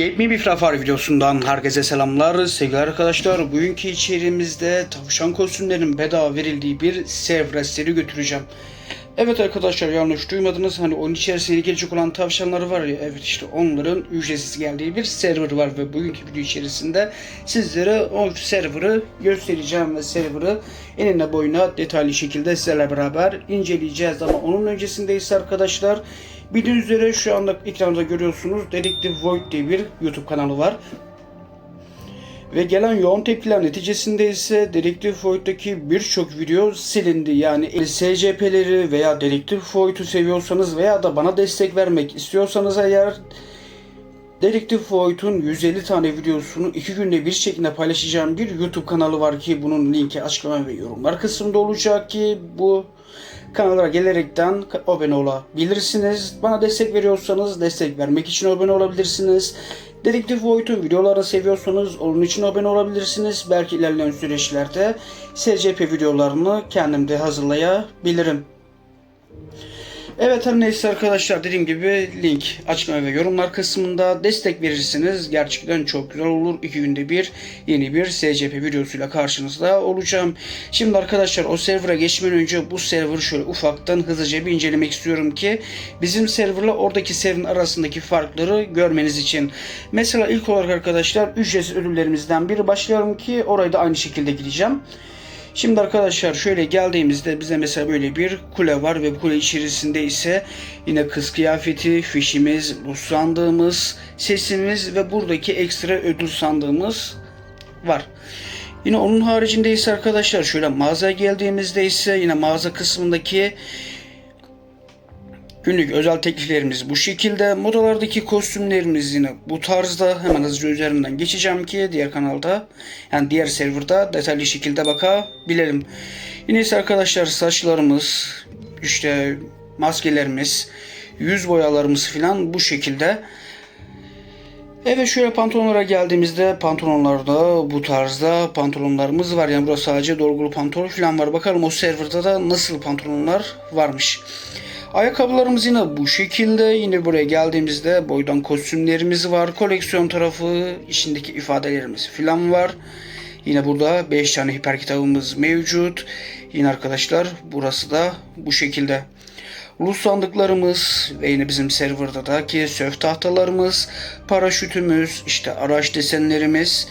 Yepyeni bir Frafar videosundan herkese selamlar sevgili arkadaşlar. Bugünkü içeriğimizde tavşan kostümlerin bedava verildiği bir server'a seri götüreceğim. Evet arkadaşlar yanlış duymadınız. Hani oyun içerisinde gelecek olan tavşanlar var ya. Evet işte onların ücretsiz geldiği bir server var ve bugünkü video içerisinde sizlere o server'ı göstereceğim ve server'ı enine boyuna detaylı şekilde sizlerle beraber inceleyeceğiz. Ama onun öncesinde ise arkadaşlar Bildiğiniz üzere şu anda ekranda görüyorsunuz Dedektif Void diye bir YouTube kanalı var. Ve gelen yoğun tepkiler neticesinde ise Dedektif Void'daki birçok video silindi. Yani SCP'leri veya Dedektif Void'u seviyorsanız veya da bana destek vermek istiyorsanız eğer Dedektif Void'un 150 tane videosunu 2 günde bir şekilde paylaşacağım bir YouTube kanalı var ki bunun linki açıklama ve yorumlar kısmında olacak ki bu kanallara gelerekten abone olabilirsiniz. Bana destek veriyorsanız destek vermek için abone olabilirsiniz. Dedektif Void'un videolarını seviyorsanız onun için abone olabilirsiniz. Belki ilerleyen süreçlerde SCP videolarını kendim de hazırlayabilirim. Evet her neyse arkadaşlar dediğim gibi link açıklama ve yorumlar kısmında destek verirsiniz. Gerçekten çok güzel olur. İki günde bir yeni bir SCP videosuyla karşınızda olacağım. Şimdi arkadaşlar o server'a geçmeden önce bu server şöyle ufaktan hızlıca bir incelemek istiyorum ki bizim serverla oradaki server'ın arasındaki farkları görmeniz için. Mesela ilk olarak arkadaşlar ücretsiz ödüllerimizden biri başlayalım ki orayı da aynı şekilde gideceğim. Şimdi arkadaşlar şöyle geldiğimizde bize mesela böyle bir kule var ve bu kule içerisinde ise yine kız kıyafeti, fişimiz, bu sandığımız, sesimiz ve buradaki ekstra ödül sandığımız var. Yine onun haricinde ise arkadaşlar şöyle mağazaya geldiğimizde ise yine mağaza kısmındaki Günlük özel tekliflerimiz bu şekilde. Modalardaki kostümlerimiz yine bu tarzda. Hemen hızlıca üzerinden geçeceğim ki diğer kanalda yani diğer serverda detaylı şekilde bakabilelim. Yine ise arkadaşlar saçlarımız, işte maskelerimiz, yüz boyalarımız falan bu şekilde. Evet şöyle pantolonlara geldiğimizde pantolonlarda bu tarzda pantolonlarımız var. Yani burada sadece dolgulu pantolon falan var. Bakalım o serverda da nasıl pantolonlar varmış. Ayakkabılarımız yine bu şekilde. Yine buraya geldiğimizde boydan kostümlerimiz var. Koleksiyon tarafı içindeki ifadelerimiz filan var. Yine burada 5 tane hiper kitabımız mevcut. Yine arkadaşlar burası da bu şekilde. Lus sandıklarımız ve yine bizim serverda da ki söf tahtalarımız, paraşütümüz, işte araç desenlerimiz,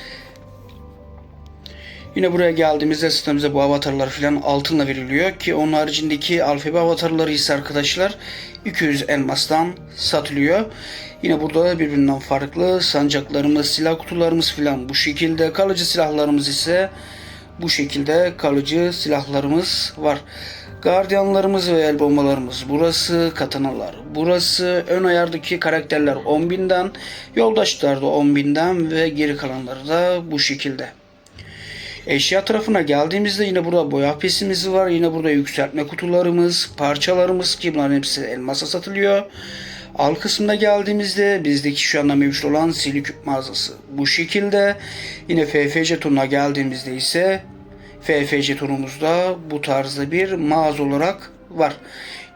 Yine buraya geldiğimizde sistemimize bu avatarlar filan altınla veriliyor ki onun haricindeki alfabe avatarları ise arkadaşlar 200 elmastan satılıyor. Yine burada birbirinden farklı sancaklarımız, silah kutularımız filan bu şekilde. Kalıcı silahlarımız ise bu şekilde kalıcı silahlarımız var. Gardiyanlarımız ve el bombalarımız burası, katanalar burası, ön ayardaki karakterler 10.000'den, yoldaşlar da 10.000'den ve geri kalanları da bu şekilde. Eşya tarafına geldiğimizde yine burada boya pesimiz var. Yine burada yükseltme kutularımız, parçalarımız ki bunların hepsi elmasa satılıyor. Al kısmına geldiğimizde bizdeki şu anda mevcut olan siliküp mağazası bu şekilde. Yine FF jetonuna geldiğimizde ise FF jetonumuzda bu tarzda bir mağaza olarak var.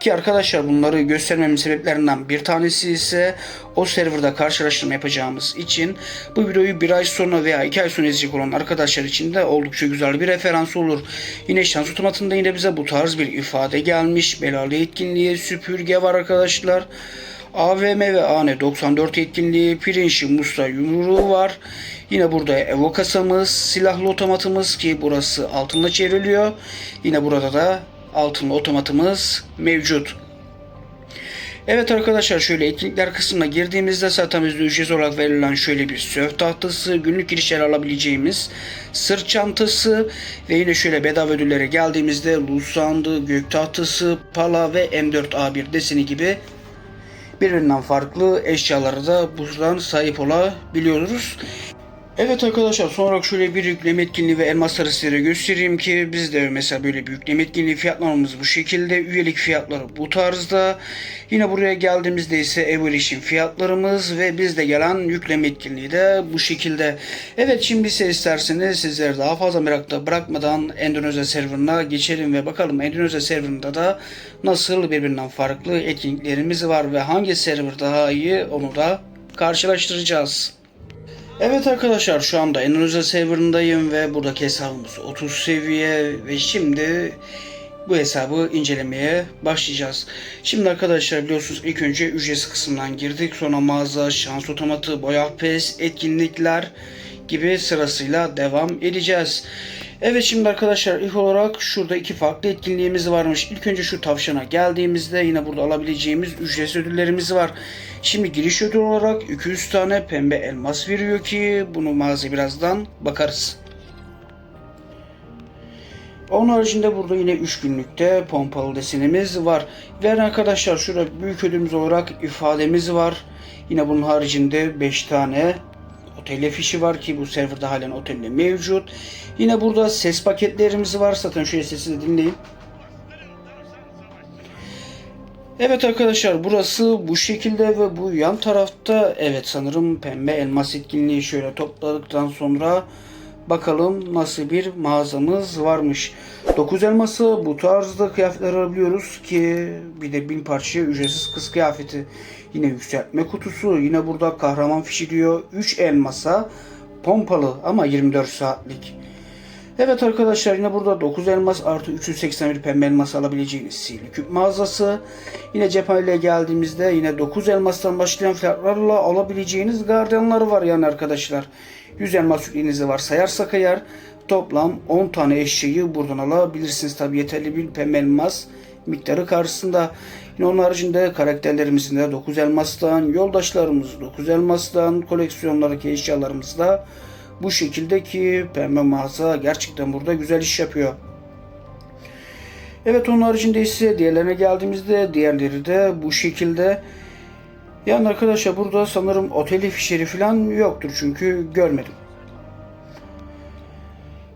Ki arkadaşlar bunları göstermemin sebeplerinden bir tanesi ise o serverda karşılaştırma yapacağımız için bu videoyu bir ay sonra veya iki ay sonra izleyecek olan arkadaşlar için de oldukça güzel bir referans olur. Yine şans otomatında yine bize bu tarz bir ifade gelmiş. Belalı etkinliği süpürge var arkadaşlar. AVM ve AN 94 etkinliği, pirinçli musta yumruğu var. Yine burada Evo kasamız, silahlı otomatımız ki burası altınla çevriliyor. Yine burada da altınlı otomatımız mevcut. Evet arkadaşlar şöyle etkinlikler kısmına girdiğimizde zaten bizde ücret olarak verilen şöyle bir sörf tahtası, günlük girişler alabileceğimiz sırt çantası ve yine şöyle bedava ödüllere geldiğimizde luz sandığı, gök tahtası, pala ve M4A1 deseni gibi birbirinden farklı eşyalara da buradan sahip olabiliyoruz. Evet arkadaşlar son olarak şöyle bir yükleme etkinliği ve elmasları size göstereyim ki biz de mesela böyle bir yükleme etkinliği fiyatlarımız bu şekilde. Üyelik fiyatları bu tarzda. Yine buraya geldiğimizde ise Evolution fiyatlarımız ve bizde gelen yükleme etkinliği de bu şekilde. Evet şimdi ise isterseniz sizleri daha fazla merakta bırakmadan Endonezya serverına geçelim ve bakalım Endonezya serverında da nasıl birbirinden farklı etkinliklerimiz var ve hangi server daha iyi onu da karşılaştıracağız. Evet arkadaşlar şu anda en serverındayım ve buradaki hesabımız 30 seviye ve şimdi bu hesabı incelemeye başlayacağız. Şimdi arkadaşlar biliyorsunuz ilk önce ücretsiz kısımdan girdik. Sonra mağaza, şans otomatı, boya pes, etkinlikler gibi sırasıyla devam edeceğiz. Evet şimdi arkadaşlar ilk olarak şurada iki farklı etkinliğimiz varmış. İlk önce şu tavşana geldiğimizde yine burada alabileceğimiz ücretsiz ödüllerimiz var. Şimdi giriş ödül olarak 200 tane pembe elmas veriyor ki bunu mağaza birazdan bakarız. Onun haricinde burada yine 3 günlükte pompalı desenimiz var. Ve arkadaşlar şurada büyük ödülümüz olarak ifademiz var. Yine bunun haricinde 5 tane otel fişi var ki bu serverda halen otelde mevcut. Yine burada ses paketlerimiz var. Zaten şöyle sesi de dinleyin. Evet arkadaşlar burası bu şekilde ve bu yan tarafta evet sanırım pembe elmas etkinliği şöyle topladıktan sonra bakalım nasıl bir mağazamız varmış. 9 elması bu tarzda kıyafetler alabiliyoruz ki bir de bin parçaya ücretsiz kız kıyafeti. Yine yükseltme kutusu yine burada kahraman fişi diyor. 3 elmasa pompalı ama 24 saatlik. Evet arkadaşlar yine burada 9 elmas artı 381 pembe elmas alabileceğiniz sihirli küp mağazası. Yine cephaneyle geldiğimizde yine 9 elmastan başlayan fiyatlarla alabileceğiniz gardiyanları var yani arkadaşlar. 100 elmas yüklerinizi var sayarsak eğer toplam 10 tane eşyayı buradan alabilirsiniz. Tabi yeterli bir pembe elmas miktarı karşısında. Yine onun haricinde karakterlerimizin de 9 elmastan, yoldaşlarımız 9 elmastan, koleksiyonlardaki eşyalarımız da bu şekilde ki pembe mağaza gerçekten burada güzel iş yapıyor. Evet onun haricinde ise diğerlerine geldiğimizde diğerleri de bu şekilde. Yani arkadaşlar burada sanırım oteli fişeri falan yoktur çünkü görmedim.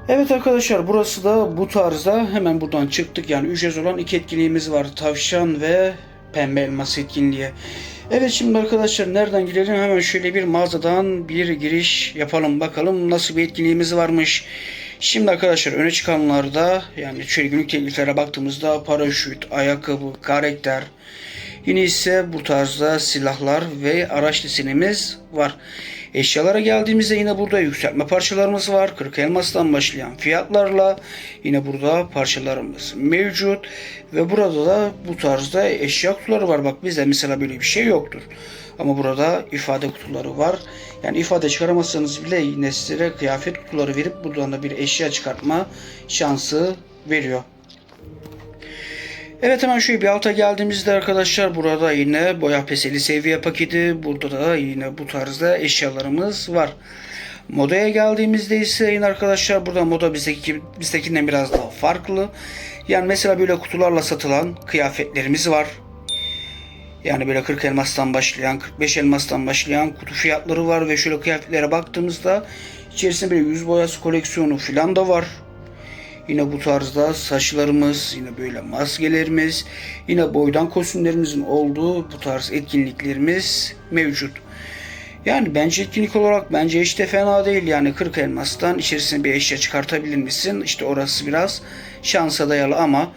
Evet arkadaşlar burası da bu tarzda hemen buradan çıktık yani ücretsiz olan iki etkinliğimiz var tavşan ve pembe elmas etkinliği. Evet şimdi arkadaşlar nereden girelim hemen şöyle bir mağazadan bir giriş yapalım bakalım nasıl bir etkinliğimiz varmış. Şimdi arkadaşlar öne çıkanlarda yani şöyle günlük tekliklere baktığımızda paraşüt, ayakkabı, karakter, Yine ise bu tarzda silahlar ve araç desenimiz var. Eşyalara geldiğimizde yine burada yükseltme parçalarımız var. 40 elmastan başlayan fiyatlarla yine burada parçalarımız mevcut. Ve burada da bu tarzda eşya kutuları var. Bak bizde mesela böyle bir şey yoktur. Ama burada ifade kutuları var. Yani ifade çıkaramazsanız bile yine kıyafet kutuları verip buradan da bir eşya çıkartma şansı veriyor. Evet hemen şöyle bir alta geldiğimizde arkadaşlar burada yine boya peseli seviye paketi. Burada da yine bu tarzda eşyalarımız var. Modaya geldiğimizde ise yine arkadaşlar burada moda bizdeki, bizdekinden biraz daha farklı. Yani mesela böyle kutularla satılan kıyafetlerimiz var. Yani böyle 40 elmastan başlayan, 45 elmastan başlayan kutu fiyatları var ve şöyle kıyafetlere baktığımızda içerisinde böyle yüz boyası koleksiyonu falan da var. Yine bu tarzda saçlarımız, yine böyle maskelerimiz, yine boydan kostümlerimizin olduğu bu tarz etkinliklerimiz mevcut. Yani bence etkinlik olarak bence hiç de fena değil. Yani 40 elmastan içerisine bir eşya çıkartabilir misin? İşte orası biraz şansa dayalı ama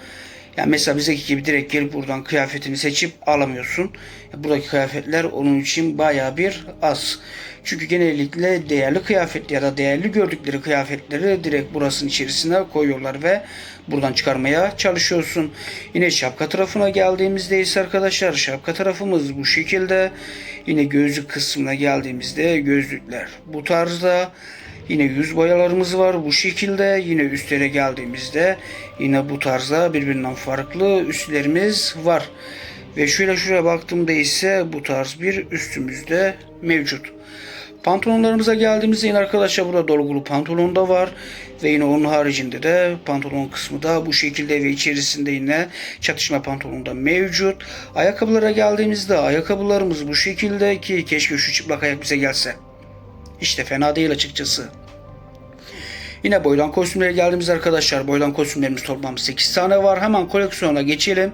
yani mesela bizdeki gibi direkt gelip buradan kıyafetini seçip alamıyorsun. Buradaki kıyafetler onun için baya bir az. Çünkü genellikle değerli kıyafet ya da değerli gördükleri kıyafetleri direkt burasının içerisine koyuyorlar ve buradan çıkarmaya çalışıyorsun. Yine şapka tarafına geldiğimizde ise arkadaşlar şapka tarafımız bu şekilde. Yine gözlük kısmına geldiğimizde gözlükler bu tarzda. Yine yüz boyalarımız var bu şekilde. Yine üstlere geldiğimizde yine bu tarzda birbirinden farklı üstlerimiz var. Ve şöyle şuraya baktığımda ise bu tarz bir üstümüzde mevcut. Pantolonlarımıza geldiğimizde yine arkadaşlar burada dolgulu pantolon da var. Ve yine onun haricinde de pantolon kısmı da bu şekilde ve içerisinde yine çatışma pantolon da mevcut. Ayakkabılara geldiğimizde ayakkabılarımız bu şekilde ki keşke şu çıplak ayak bize gelse. İşte fena değil açıkçası. Yine boydan kostümlere geldiğimiz arkadaşlar boydan kostümlerimiz toplam 8 tane var. Hemen koleksiyona geçelim.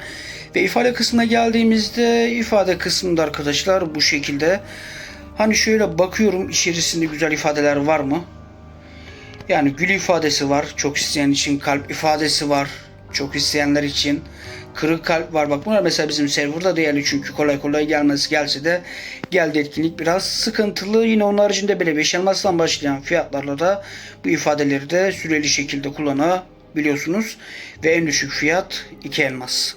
Ve ifade kısmına geldiğimizde ifade kısmında arkadaşlar bu şekilde. Hani şöyle bakıyorum içerisinde güzel ifadeler var mı? Yani gül ifadesi var. Çok isteyen için kalp ifadesi var. Çok isteyenler için kırık kalp var. Bak bunlar mesela bizim serverda değerli çünkü kolay kolay gelmez gelse de geldi etkinlik biraz sıkıntılı. Yine onun haricinde böyle 5 elmastan başlayan fiyatlarla da bu ifadeleri de süreli şekilde kullanabiliyorsunuz. Ve en düşük fiyat 2 elmas.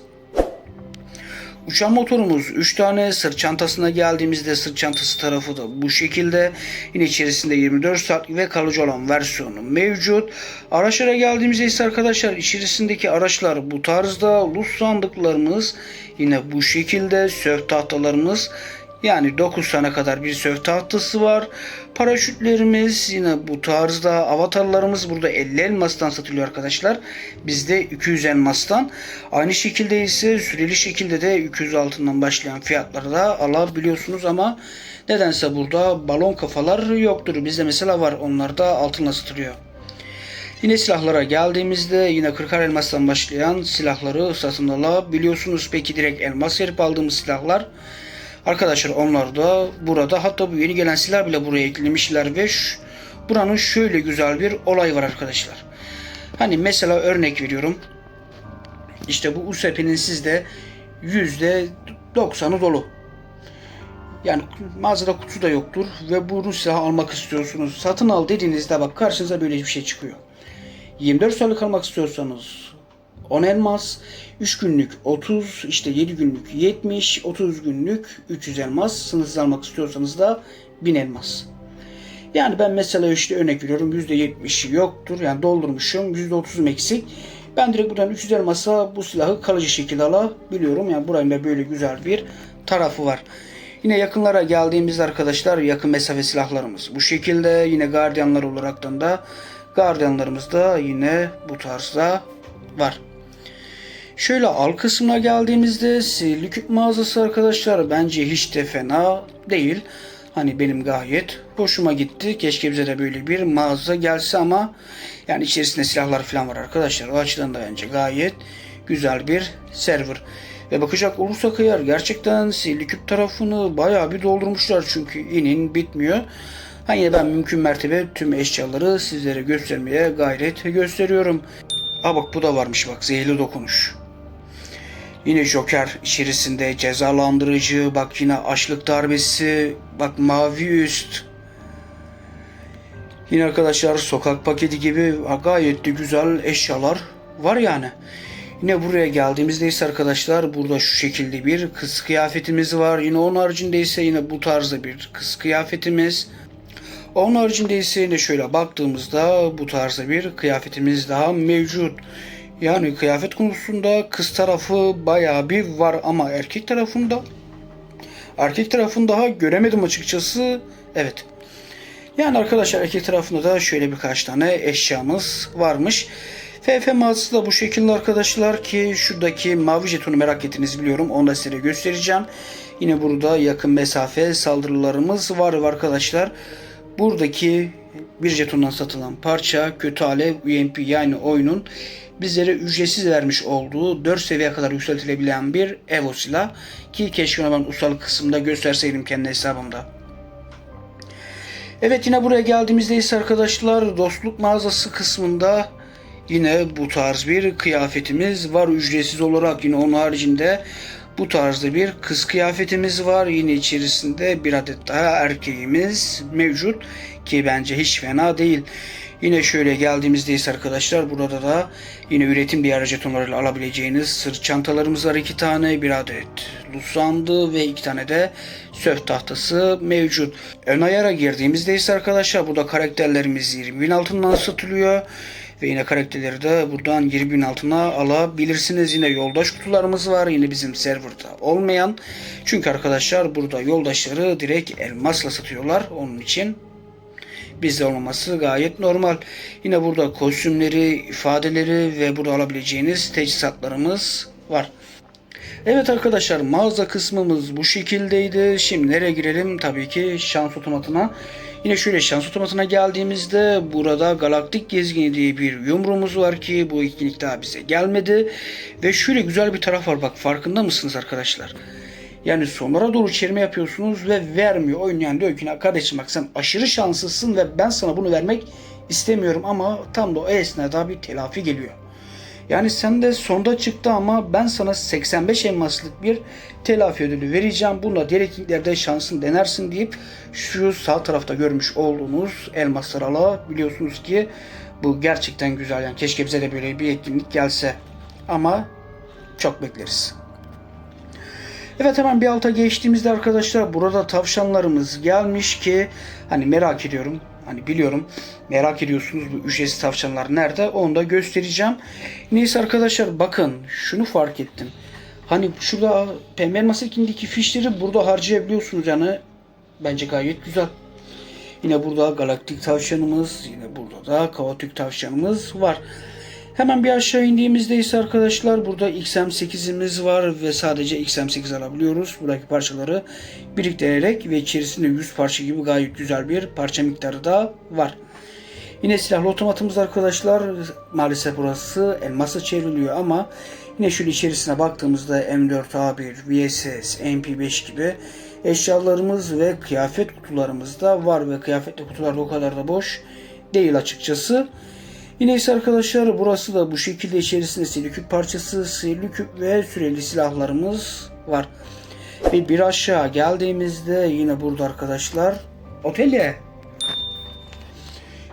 Uçan motorumuz 3 tane sırt çantasına geldiğimizde sırt çantası tarafı da bu şekilde. Yine içerisinde 24 saat ve kalıcı olan versiyonu mevcut. Araçlara geldiğimizde ise arkadaşlar içerisindeki araçlar bu tarzda. Lus sandıklarımız yine bu şekilde. Sörf tahtalarımız yani 9 tane kadar bir sörf tahtası var. Paraşütlerimiz yine bu tarzda. Avatarlarımız burada 50 elmastan satılıyor arkadaşlar. Bizde 200 elmastan. Aynı şekilde ise süreli şekilde de 200 altından başlayan fiyatları da alabiliyorsunuz ama nedense burada balon kafalar yoktur. Bizde mesela var. Onlar da altınla satılıyor. Yine silahlara geldiğimizde yine 40 elmastan başlayan silahları satın alabiliyorsunuz. Peki direkt elmas verip aldığımız silahlar Arkadaşlar onlar da burada hatta bu yeni gelen silah bile buraya eklemişler ve şu, buranın şöyle güzel bir olay var arkadaşlar. Hani mesela örnek veriyorum. İşte bu USP'nin sizde %90'ı dolu. Yani mağazada kutusu da yoktur ve bunu silahı almak istiyorsunuz. Satın al dediğinizde bak karşınıza böyle bir şey çıkıyor. 24 saatlik almak istiyorsanız 10 elmas, 3 günlük 30, işte 7 günlük 70, 30 günlük 300 elmas. Sınırsız almak istiyorsanız da 1000 elmas. Yani ben mesela işte örnek veriyorum %70'i yoktur. Yani doldurmuşum %30'um eksik. Ben direkt buradan 300 elmasa bu silahı kalıcı şekilde alabiliyorum. Yani buranın da böyle güzel bir tarafı var. Yine yakınlara geldiğimizde arkadaşlar yakın mesafe silahlarımız bu şekilde. Yine gardiyanlar olaraktan da gardiyanlarımız da yine bu tarzda var. Şöyle alt kısmına geldiğimizde sihirli küp mağazası arkadaşlar bence hiç de fena değil. Hani benim gayet hoşuma gitti. Keşke bize de böyle bir mağaza gelse ama yani içerisinde silahlar falan var arkadaşlar. O açıdan da bence gayet güzel bir server. Ve bakacak olursak eğer gerçekten sihirli küp tarafını bayağı bir doldurmuşlar çünkü inin bitmiyor. Hani ben mümkün mertebe tüm eşyaları sizlere göstermeye gayret gösteriyorum. Aa bak bu da varmış bak zehirli dokunuş. Yine Joker içerisinde cezalandırıcı, bak yine açlık darbesi, bak mavi üst. Yine arkadaşlar sokak paketi gibi gayet de güzel eşyalar var yani. Yine buraya geldiğimizde ise arkadaşlar burada şu şekilde bir kız kıyafetimiz var. Yine onun haricinde ise yine bu tarzda bir kız kıyafetimiz. Onun haricinde ise yine şöyle baktığımızda bu tarzda bir kıyafetimiz daha mevcut. Yani kıyafet konusunda kız tarafı bayağı bir var ama erkek tarafında erkek tarafını daha göremedim açıkçası. Evet. Yani arkadaşlar erkek tarafında da şöyle birkaç tane eşyamız varmış. FF mağazası da bu şekilde arkadaşlar ki şuradaki mavi jetonu merak ettiniz biliyorum. Onu da size göstereceğim. Yine burada yakın mesafe saldırılarımız var arkadaşlar. Buradaki bir jetondan satılan parça kötü alev UMP yani oyunun bizlere ücretsiz vermiş olduğu 4 seviye kadar yükseltilebilen bir Evo silah ki keşke onu ben ustalık kısmında gösterseydim kendi hesabımda. Evet yine buraya geldiğimizde ise arkadaşlar dostluk mağazası kısmında yine bu tarz bir kıyafetimiz var ücretsiz olarak yine onun haricinde bu tarzda bir kız kıyafetimiz var. Yine içerisinde bir adet daha erkeğimiz mevcut ki bence hiç fena değil. Yine şöyle geldiğimizde ise arkadaşlar burada da yine üretim diğer jetonlarıyla alabileceğiniz sırt çantalarımız var iki tane bir adet lusandı ve iki tane de söf tahtası mevcut. Ön ayara girdiğimizde ise arkadaşlar burada karakterlerimiz 20 bin altından satılıyor. Ve yine karakterleri de buradan 20 bin altına alabilirsiniz. Yine yoldaş kutularımız var. Yine bizim serverda olmayan. Çünkü arkadaşlar burada yoldaşları direkt elmasla satıyorlar. Onun için bizde olmaması gayet normal. Yine burada kostümleri, ifadeleri ve burada alabileceğiniz teçhizatlarımız var. Evet arkadaşlar mağaza kısmımız bu şekildeydi. Şimdi nereye girelim? Tabii ki şans otomatına. Yine şöyle şans otomatına geldiğimizde burada galaktik gezgini diye bir yumruğumuz var ki bu etkinlik daha bize gelmedi. Ve şöyle güzel bir taraf var bak farkında mısınız arkadaşlar? Yani sonlara doğru çevirme yapıyorsunuz ve vermiyor. Oyun yani diyor ki kardeşim bak sen aşırı şanslısın ve ben sana bunu vermek istemiyorum ama tam da o esnada bir telafi geliyor. Yani sen de sonda çıktı ama ben sana 85 elmaslık bir telafi ödülü vereceğim. Bununla diğer şansın denersin deyip şu sağ tarafta görmüş olduğunuz elmasları alabiliyorsunuz ki bu gerçekten güzel. Yani keşke bize de böyle bir etkinlik gelse. Ama çok bekleriz. Evet hemen bir alta geçtiğimizde arkadaşlar burada tavşanlarımız gelmiş ki hani merak ediyorum. Hani biliyorum merak ediyorsunuz bu ücretsiz tavşanlar nerede onu da göstereceğim. Neyse arkadaşlar bakın şunu fark ettim. Hani şurada pembe elmas ekindeki fişleri burada harcayabiliyorsunuz yani bence gayet güzel. Yine burada galaktik tavşanımız, yine burada da kaotik tavşanımız var. Hemen bir aşağı indiğimizde ise arkadaşlar burada XM8'imiz var ve sadece XM8 alabiliyoruz. Buradaki parçaları biriktirerek ve içerisinde 100 parça gibi gayet güzel bir parça miktarı da var. Yine silahlı otomatımız arkadaşlar maalesef burası elmasa çevriliyor ama yine şöyle içerisine baktığımızda M4A1, VSS, MP5 gibi eşyalarımız ve kıyafet kutularımız da var ve kıyafetli kutular da o kadar da boş değil açıkçası. Yine ise arkadaşlar burası da bu şekilde içerisinde siliküp parçası, siliküp ve süreli silahlarımız var. Ve bir aşağı geldiğimizde yine burada arkadaşlar otelye.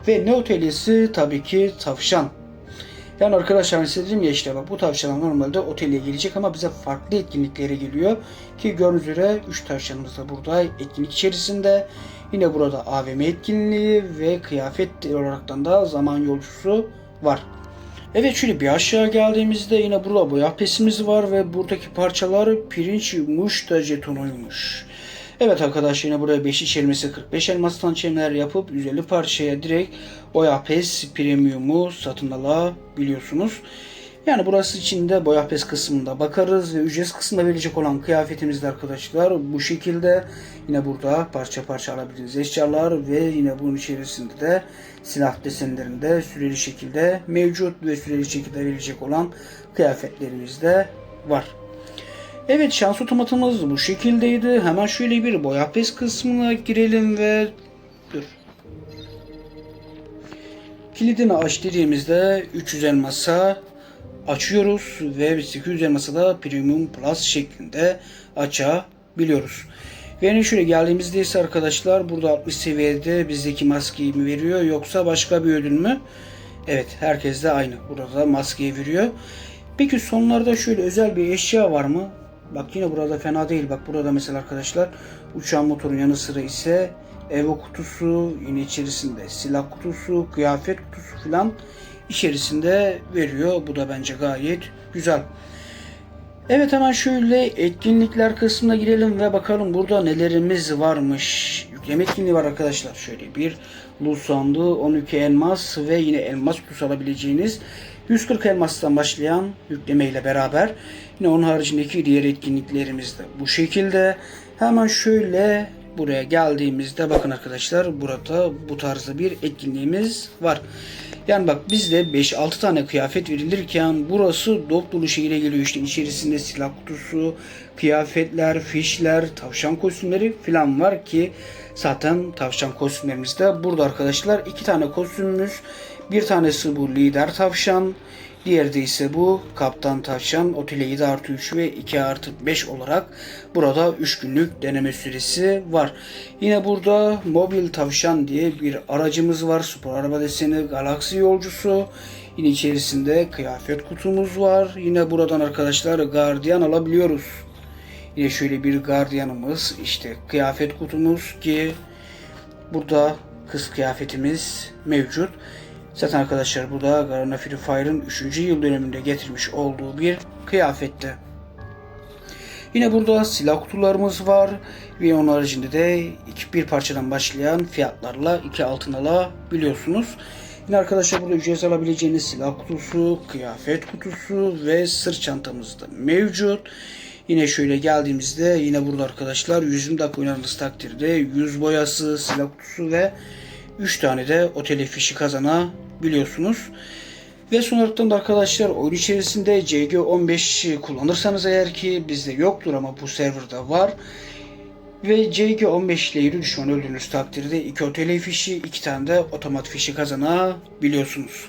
Ve ne otelyesi? Tabii ki tavşan. Yani arkadaşlar size dedim ya işte bu tavşanlar normalde otele gelecek ama bize farklı etkinliklere geliyor. Ki gördüğünüz üzere 3 tavşanımız da burada etkinlik içerisinde. Yine burada AVM etkinliği ve kıyafet olaraktan da zaman yolcusu var. Evet şöyle bir aşağı geldiğimizde yine burada boya pesimiz var ve buradaki parçalar pirinç muşta jetonuymuş. Evet arkadaşlar yine buraya 5 içermesi 45 elmastan çemler yapıp 150 parçaya direkt boya pes premiumu satın alabiliyorsunuz. Yani burası için de boya kısmında bakarız ve ücretsiz kısmında verilecek olan kıyafetimiz de arkadaşlar bu şekilde. Yine burada parça parça alabildiğiniz eşyalar ve yine bunun içerisinde de silah desenlerinde süreli şekilde mevcut ve süreli şekilde verilecek olan kıyafetlerimiz de var. Evet şans otomatımız bu şekildeydi. Hemen şöyle bir boya pes kısmına girelim ve dur. Kilidini aç dediğimizde 300 elmasa açıyoruz ve 800 elmasa da Premium Plus şeklinde açabiliyoruz. Ve yani şöyle geldiğimizde ise arkadaşlar burada 60 seviyede bizdeki maskeyi mi veriyor yoksa başka bir ödül mü? Evet herkes de aynı. Burada maskeyi veriyor. Peki sonlarda şöyle özel bir eşya var mı? Bak yine burada fena değil. Bak burada mesela arkadaşlar uçağın motorun yanı sıra ise Evo kutusu, yine içerisinde silah kutusu, kıyafet kutusu falan içerisinde veriyor. Bu da bence gayet güzel. Evet hemen şöyle etkinlikler kısmına girelim ve bakalım burada nelerimiz varmış. Yükleme etkinliği var arkadaşlar. Şöyle bir loot sandığı, 12 elmas ve yine elmas kutusu alabileceğiniz 140 elmastan başlayan yükleme ile beraber yine onun haricindeki diğer etkinliklerimiz de bu şekilde. Hemen şöyle buraya geldiğimizde bakın arkadaşlar burada bu tarzda bir etkinliğimiz var. Yani bak bizde 5-6 tane kıyafet verilirken burası dop dolu şehire geliyor işte içerisinde silah kutusu, kıyafetler, fişler, tavşan kostümleri falan var ki zaten tavşan kostümlerimiz de burada arkadaşlar. iki tane kostümümüz bir tanesi bu lider tavşan, diğeri de ise bu kaptan tavşan. Otele 7 artı 3 ve 2 artı 5 olarak burada 3 günlük deneme süresi var. Yine burada mobil tavşan diye bir aracımız var. Spor araba deseni galaksi yolcusu. Yine içerisinde kıyafet kutumuz var. Yine buradan arkadaşlar gardiyan alabiliyoruz. Yine şöyle bir gardiyanımız işte kıyafet kutumuz ki burada kız kıyafetimiz mevcut. Zaten arkadaşlar bu da Garena Free Fire'ın 3. yıl döneminde getirmiş olduğu bir kıyafetti. Yine burada silah kutularımız var ve onun haricinde de iki, bir parçadan başlayan fiyatlarla iki altın alabiliyorsunuz. Yine arkadaşlar burada ücretsiz alabileceğiniz silah kutusu, kıyafet kutusu ve sırt çantamız da mevcut. Yine şöyle geldiğimizde yine burada arkadaşlar 120 dakika oynadığınız takdirde yüz boyası, silah kutusu ve 3 tane de otel fişi kazanabiliyorsunuz. Ve son olarak da arkadaşlar oyun içerisinde CG15 kullanırsanız eğer ki bizde yoktur ama bu serverda var. Ve CG15 ile yürü düşman öldüğünüz takdirde 2 otel fişi, 2 tane de otomat fişi kazanabiliyorsunuz.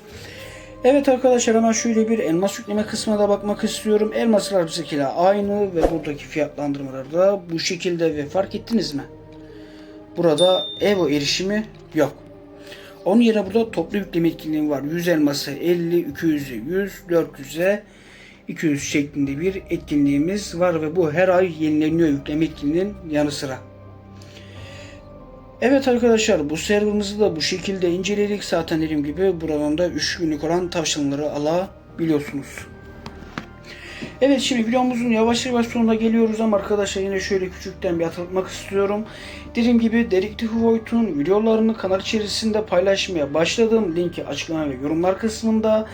Evet arkadaşlar hemen şöyle bir elmas yükleme kısmına da bakmak istiyorum. Elmaslar bizimkiyle aynı ve buradaki fiyatlandırmalar da bu şekilde ve fark ettiniz mi? Burada Evo erişimi yok. Onun yerine burada toplu yükleme etkinliği var. 100 elması 50, 200'e 100, 400'e 200 şeklinde bir etkinliğimiz var ve bu her ay yenileniyor yükleme etkinliğinin yanı sıra. Evet arkadaşlar bu serverımızı da bu şekilde inceledik. Zaten dediğim gibi buradan da 3 günlük olan tavşanları alabiliyorsunuz. Evet şimdi videomuzun yavaş yavaş sonuna geliyoruz ama arkadaşlar yine şöyle küçükten bir hatırlatmak istiyorum. Dediğim gibi Dedektif Voigt'un videolarını kanal içerisinde paylaşmaya başladım. Linki açıklama ve yorumlar kısmında.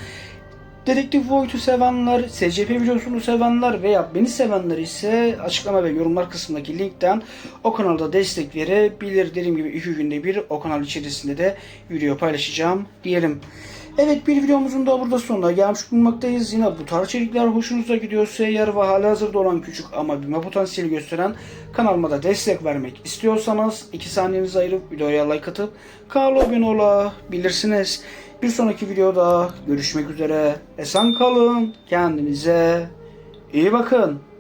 Dedektif Voigt'u sevenler, SCP videosunu sevenler veya beni sevenler ise açıklama ve yorumlar kısmındaki linkten o kanalda destek verebilir. Dediğim gibi iki günde bir o kanal içerisinde de video paylaşacağım diyelim. Evet bir videomuzun da burada sonuna gelmiş bulunmaktayız. Yine bu tarz içerikler hoşunuza gidiyorsa eğer ve hala hazırda olan küçük ama büyüme potansiyeli gösteren kanalıma da destek vermek istiyorsanız 2 saniyenizi ayırıp videoya like atıp kanala abone olabilirsiniz. Bir sonraki videoda görüşmek üzere. Esen kalın. Kendinize iyi bakın.